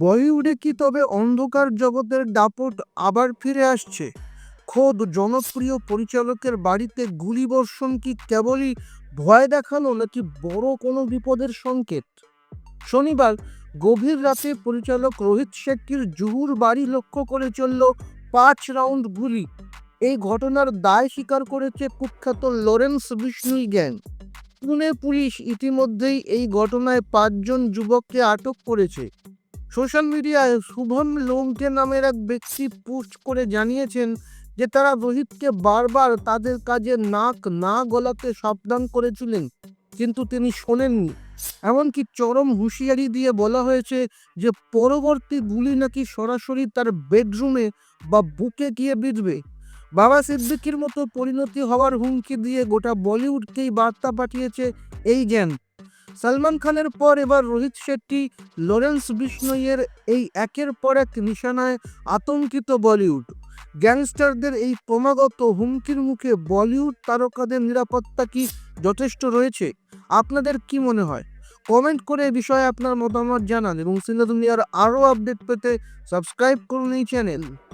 বলিউডে কি তবে অন্ধকার জগতের দাপট আবার ফিরে আসছে? খোদ জনপ্রিয় পরিচালকের বাড়িতে গুলিবর্ষণ কি কেবলই ভয় দেখানো নাকি বড় কোনো বিপদের সংকেত? শনিবার গভীর রাতে পরিচালক রোহিত শেট্টির জুহুর বাড়ি লক্ষ্য করে চলল পাঁচ রাউন্ড গুলি। এই ঘটনার দায় স্বীকার করেছে কুখ্যাত লরেন্স বিষ্ণুই গ্যাং। পুনে পুলিশ ইতিমধ্যেই এই ঘটনায় পাঁচজন যুবককে আটক করেছে। সোশ্যাল মিডিয়ায় শুভম লোমকে নামের এক ব্যক্তি পোস্ট করে জানিয়েছেন যে তারা রোহিতকে বারবার তাদের কাজে নাক না গলাতে সাবধান করেছিলেন, কিন্তু তিনি শোনেননি। এমনকি চরম হুঁশিয়ারি দিয়ে বলা হয়েছে যে পরবর্তী গুলি নাকি সরাসরি তার বেডরুমে বা বুকে গিয়ে বিঁধবে। বাবা সিদ্দিকির মতো পরিণতি হওয়ার হুমকি দিয়ে গোটা বলিউডকেই বার্তা পাঠিয়েছে এই জ্ঞান। সালমান খানের পর এবার রোহিত শেট্টি, লরেন্স বিষ্ণইয়ের এই একের পর এক নিশানায় আতঙ্কিত বলিউড। গ্যাংস্টারদের এই ক্রমাগত হুমকির মুখে বলিউড তারকাদের নিরাপত্তা কি যথেষ্ট রয়েছে? আপনাদের কি মনে হয়? কমেন্ট করে বিষয়ে আপনার মতামত জানান এবং সিনেমা দুনিয়ার আরও আপডেট পেতে সাবস্ক্রাইব করুন এই চ্যানেল।